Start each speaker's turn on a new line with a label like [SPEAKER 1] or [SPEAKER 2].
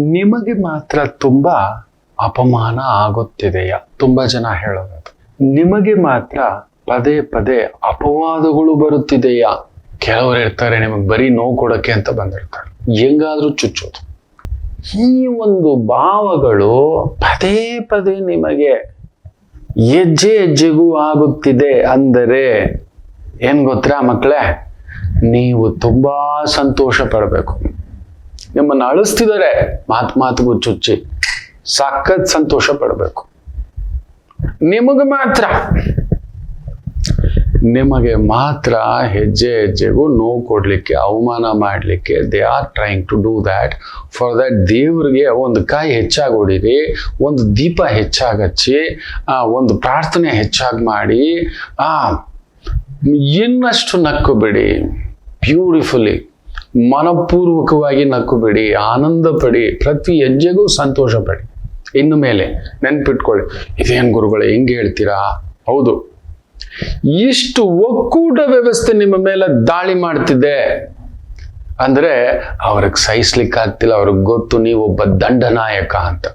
[SPEAKER 1] ನಿಮಗೆ ಮಾತ್ರ ತುಂಬಾ ಅಪಮಾನ ಆಗುತ್ತಿದೆಯಾ? ತುಂಬಾ ಜನ ಹೇಳೋದು ನಿಮಗೆ ಮಾತ್ರ ಪದೇ ಪದೇ ಅಪವಾದಗಳು ಬರುತ್ತಿದೆಯಾ? ಕೆಲವರು ಇರ್ತಾರೆ ನಿಮಗೆ ಬರೀ ನೋವು ಕೊಡಕ್ಕೆ ಅಂತ ಬಂದಿರ್ತಾರೆ. ಹೆಂಗಾದ್ರೂ ಚುಚ್ಚೋದು. ಈ ಒಂದು ಭಾವಗಳು ಪದೇ ಪದೇ ನಿಮಗೆ ಹೆಜ್ಜೆ ಹೆಜ್ಜೆಗೂ ಆಗುತ್ತಿದೆ ಅಂದರೆ ಏನ್ ಗೊತ್ತಾ ಮಕ್ಕಳೇ? ನೀವು ತುಂಬಾ ಸಂತೋಷ ಪಡಬೇಕು. ನಿಮ್ಮನ್ನು ಅಳಿಸ್ತಿದ್ದಾರೆ. ಮಾತು ಮಾತುಗೂ ಚುಚ್ಚಿ ಸಾಕತ್ ಸಂತೋಷ ಪಡಬೇಕು. ನಿಮಗೆ ಮಾತ್ರ. ನಿಮಗೆ ಮಾತ್ರ ಹೆಜ್ಜೆ ಹೆಜ್ಜೆಗೂ ನೋವು ಕೊಡಲಿಕ್ಕೆ ಅವಮಾನ ಮಾಡಲಿಕ್ಕೆ they are trying to do that for that ದೇವ್ರಿಗೆ ಒಂದು ಕಾಯಿ ಹೆಚ್ಚಾಗಿ ಹೊಡೀರಿ ಒಂದು ದೀಪ ಹೆಚ್ಚಾಗಿ ಹಚ್ಚಿ ಆ, ಒಂದು ಪ್ರಾರ್ಥನೆ ಹೆಚ್ಚಾಗಿ ಮಾಡಿ ಆ ಇನ್ನಷ್ಟು ನಕ್ಕು ಬಿಡಿ. ಬ್ಯೂಟಿಫುಲಿ ಮನಪೂರ್ವಕವಾಗಿ ನಕ್ಕುಬೇಡಿ ಆನಂದ ಪಡಿ ಪ್ರತಿ ಹೆಜ್ಜೆಗೂ ಸಂತೋಷ ಪಡಿ ಇನ್ನು ಮೇಲೆ ನೆನ್ಪಿಟ್ಕೊಳ್ಳಿ. ಇದೇನು ಗುರುಗಳೇ, ಹೆಂಗೆ ಹೇಳ್ತೀರಾ? ಹೌದು. ಇಷ್ಟು ಒಕ್ಕೂಟ ವ್ಯವಸ್ಥೆ ನಿಮ್ಮ ಮೇಲೆ ದಾಳಿ ಮಾಡ್ತಿದೆ. ಅಂದ್ರೆ ಅವ್ರಿಗೆ ಸಹಿಸ್ಲಿಕ್ಕಾಗ್ತಿಲ್ಲ, ಅವ್ರಿಗೆ ಗೊತ್ತು, ನೀವೊಬ್ಬ ದಂಡನಾಯಕ ಅಂತ.